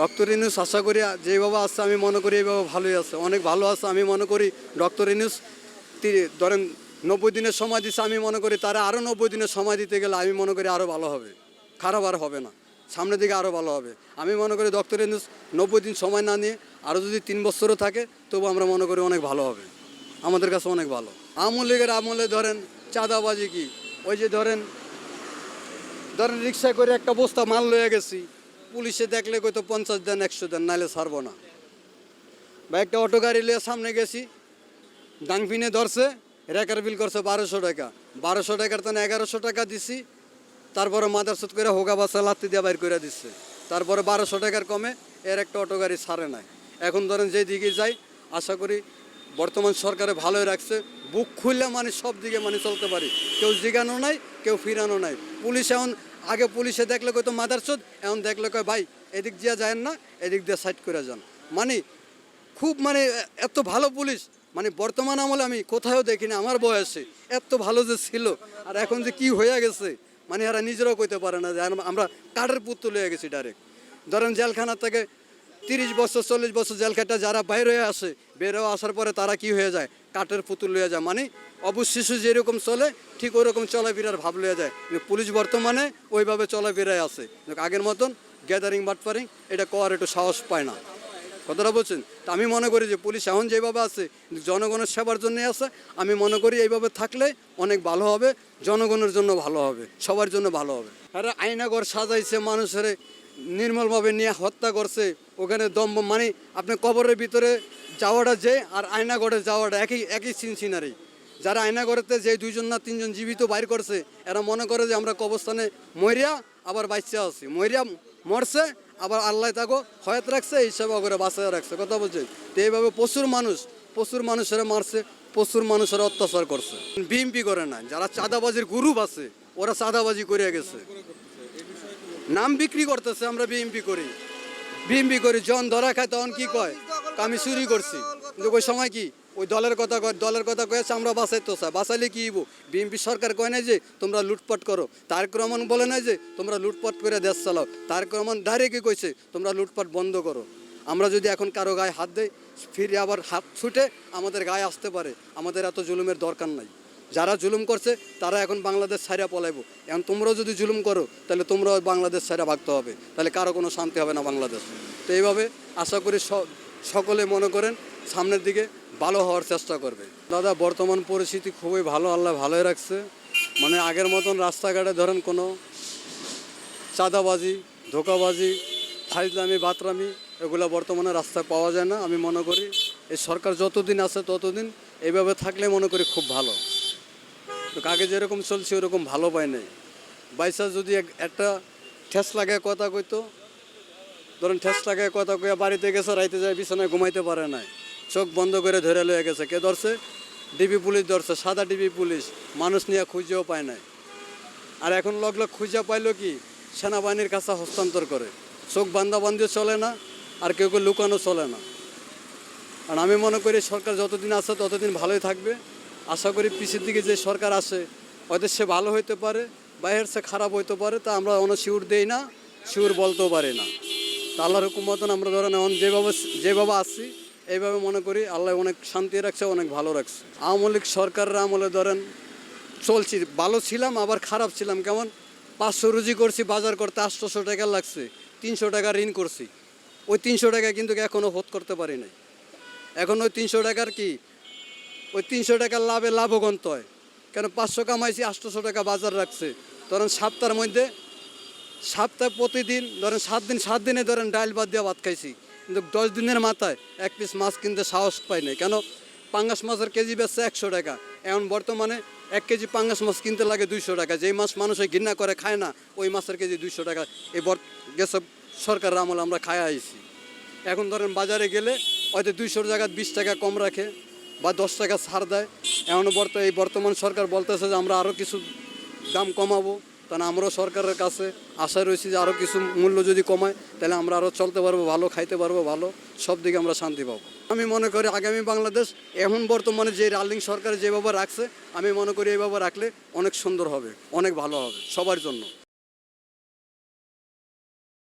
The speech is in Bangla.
ডক্টর ইনুস, আশা করি যেভাবে আসছে আমি মনে করি এইভাবে ভালোই আছে। অনেক ভালো আছে, আমি মনে করি ডক্টর ইনুস ধরেন নব্বই দিনের সময় দিচ্ছে আমি মনে করি তারা আরও নব্বই দিনের সময় দিতে গেলে আমি মনে করি আরও ভালো হবে। খারাপ আর হবে না। সামনের দিকে আরও ভালো হবে। আমি মনে করি ডক্টর ইনুস নব্বই দিন সময় না নিয়ে আরও যদি তিন বছরও থাকে, তবু আমরা মনে করি অনেক ভালো হবে। আমাদের কাছে অনেক ভালো। আওয়ামী লীগের আমলে ধরেন চাঁদাবাজি কি? ওই যে ধরেন ধরেন রিক্সা করে একটা বস্তা মাল লয়ে গেছি। পুলিশে দেখলে কইতো পঞ্চাশ দেন, একশো দেন নাহলে ছাড়বো না। বা একটা অটো গাড়ি লিয়ে সামনে গেছি। ডাংফিনে ধরছে, রেকার বিল করছে বারোশো টাকা। বারোশো টাকার তো এগারোশো টাকা দিছি, তারপরে মাদার সুদ করে হোগা বাসা লাত্তি দিয়ে বাইর করে দিচ্ছে। তারপরে বারোশো টাকার কমে এর একটা অটো গাড়ি ছাড়ে নাই। এখন ধরেন যেই দিকে যাই, আশা করি বর্তমান সরকারে ভালোই রাখছে। বুক খুললে মানে সব দিকে মানে চলতে পারি। কেউ জিগানো নাই, কেউ ফিরানো নাই। পুলিশ এখন আগে পুলিশে দেখলে কই তো মাদার সুদ, এখন দেখলে কয়, ভাই, এদিক দিয়ে যায় না, এদিক দিয়ে সাইড করে যান। মানে খুব মানে এত ভালো পুলিশ মানে বর্তমান আমলে আমি কোথাও দেখিনি, আমার বয়সে এত ভালো যে ছিল, আর এখন যে কি হয়ে গেছে মানে এরা নিজেরাও কইতে পারে না যে আমরা কাঠের পুত্র লয়ে গেছি ডাইরেক্ট ধরেন জেলখানা থেকে তিরিশ বছর, চল্লিশ বছর জেল জেলখাটা যারা বাইরে হয়ে আসে বের আসার পরে তারা কি হয়ে যায়? কাঠের পুতুল লয়ে যায়। মানে অবশিশু যেরকম চলে, ঠিক ওরকম চলাফেরার ভাব লয়ে যায়। পুলিশ বর্তমানে ওইভাবে চলাফেরায় আসে আগের মতন গ্যাদারিং বাটপারিং এটা করার একটু সাহস পায় না। কথাটা বলছেন? তা আমি মনে করি যে পুলিশ এখন যেভাবে আছে, জনগণের সেবার জন্য আছে। আমি মনে করি এইভাবে থাকলে অনেক ভালো হবে, জনগণের জন্য ভালো হবে, সবার জন্য ভালো হবে। আরে আয়নাঘর সাজাইছে মানুষের, নির্মলভাবে নিয়ে হত্যা করছে, ওখানে দম মানে আপনি কবরের ভিতরে যাওয়াটা যে আর আয়নাগড়ে যাওয়াটা একই একই সিন সিনারি যারা আয়নাগড়েতে যে দুইজন না তিনজন জীবিত বাইর করছে, এরা মনে করে যে আমরা কবরস্থানে মরিয়া, আবার বাচ্চা আছি। মরিয়া মরছে আবার আল্লাহ তাকে হয়াত রাখছে, এই সেবা করে বাঁচায় রাখছে। কথা বলছে। তো এইভাবে প্রচুর মানুষ, প্রচুর মানুষেরা মারছে, প্রচুর মানুষেরা অত্যাচার করছে। বিএমপি করে না, যারা চাঁদাবাজির গ্রুপ আছে, ওরা চাঁদাবাজি করে গেছে। নাম বিক্রি করতেছে, আমরা বিএমপি করি। বিএমপি করি, জন ধরা খায়, তখন কি কয়? আমি চুরি করছি। কিন্তু ওই সময় কি? ওই দলের কথা কয়, দলের কথা কয়েছে, আমরা বাঁচাইতো স্যার বাঁচাইলে কি হইব? বিএমপি সরকার কয় না যে, তোমরা লুটপাট করো। তারেক রহমান বলে না যে, তোমরা লুটপাট করে দেশ চালাও। তারেক রহমান ডাইরেক্টই কইছে? তোমরা লুটপাট বন্ধ করো। আমরা যদি এখন কারও গায়ে হাত দেই, ফিরে আবার হাত ছুটে আমাদের গায়ে আসতে পারে। আমাদের এত জুলুমের দরকার নাই। যারা জুলুম করছে, তারা এখন বাংলাদেশ ছাড়া পলাইব। এখন তোমরাও যদি জুলুম করো, তাহলে তোমরাও বাংলাদেশ ছাড়া ভাগতে হবে। তাহলে কারও কোনো শান্তি হবে না বাংলাদেশ। তো এইভাবে আশা করি সকলে মনে করেন, সামনের দিকে ভালো হওয়ার চেষ্টা করবে। দাদা, বর্তমান পরিস্থিতি খুবই ভালো, আল্লাহ ভালোই রাখছে। মানে আগের মতন রাস্তাঘাটে ধরেন কোনো চাঁদাবাজি, ধোকাবাজি, ফাইজলামি, বাতরামি, এগুলো বর্তমানে রাস্তায় পাওয়া যায় না। আমি মনে করি এই সরকার যতদিন আছে ততদিন এইভাবে থাকলে মনে করি খুব ভালো। আগে যেরকম চলছে, ওরকম ভালো পায় নাই। বাইসা যদি একটা ঠেস লাগে কথা কইতো ধরেন ঠেস লাগায় কথা কইয়া বাড়িতে গেছে, রাইতে যায় বিছানায় ঘুমাইতে পারে নাই। চোখ বন্ধ করে ধরে লয়ে গেছে। কে ধরছে? ডিবি পুলিশ ধরছে। সাদা ডিবি পুলিশ। মানুষ নিয়ে খুঁজেও পায় নাই। আর এখন লগ লগ খুঁজে পাইলো কি? সেনাবাহিনীর কাছে হস্তান্তর করে। চোখ বান্ধা বান্ধিও চলে না, আর কেউ কেউ লুকানো চলে না। আর আমি মনে করি সরকার যতদিন আছে, ততদিন ভালোই থাকবে। আশা করি পিছের দিকে যে সরকার আসে, হয়তো সে ভালো হইতে পারে বাইরের সে খারাপ হইতে পারে, তা আমরা অনেক শিউর দেই না, শিউর বলতেও পারি না। তা আল্লাহর হুকুম মতন আমরা ধরেন এখন যেভাবে যেভাবে আসছি এইভাবে মনে করি আল্লাহ অনেক শান্তি রাখছে, অনেক ভালো রাখছে। আওয়ামী লীগ সরকারের আমলে ধরেন চলছি, ভালো ছিলাম, আবার খারাপ ছিলাম। কেমন? পাঁচশো রুজি করছি, বাজার করতে আটশোশো টাকা লাগছে, তিনশো টাকা ঋণ করছি। ওই তিনশো টাকা কিন্তু এখনও হোধ করতে পারি নাই। এখন ওই তিনশো টাকার কি? ওই তিনশো টাকার লাভে লাভগন্ত হয়। কেন? পাঁচশো কামাইছি, আটশোশো টাকা বাজার রাখছে। ধরেন সাতটার মধ্যে সপ্তাহে প্রতিদিন, ধরেন সাত দিন, সাত দিনে ধরেন ডাইল বাদ দিয়ে ভাত খাইছি। কিন্তু দশ দিনের মাথায় এক পিস মাছ কিনতে সাহস পাই নাই। কেন? পাঙ্গাস মাছের কেজি বেচছে একশো টাকা। এখন বর্তমানে এক কেজি পাঙ্গাস মাছ কিনতে লাগে দুইশো টাকা। যেই মাছ মানুষে ঘৃণা করে, খায় না, ওই মাছের কেজি দুইশো টাকা। এই গেছে সরকারের আমল আমরা খায় আইছি। এখন ধরেন বাজারে গেলে হয়তো দুইশোর জায়গায় বিশ টাকা কম রাখে বা দশ টাকা ছাড় দেয়। এমন বর্ত এই বর্তমান সরকার বলতেছে যে আমরা আরও কিছু দাম কমাবো। তাহলে আমরাও সরকারের কাছে আশা রয়েছি যে আরও কিছু মূল্য যদি কমায়, তাহলে আমরা আরও চলতে পারব, ভালো, খাইতে পারব, ভালো, সব দিকে আমরা শান্তি পাবো। আমি মনে করি আগামী বাংলাদেশ এখন বর্তমানে যে রালিং সরকার যেভাবে রাখছে, আমি মনে করি এইভাবে রাখলে অনেক সুন্দর হবে, অনেক ভালো হবে, সবার জন্য।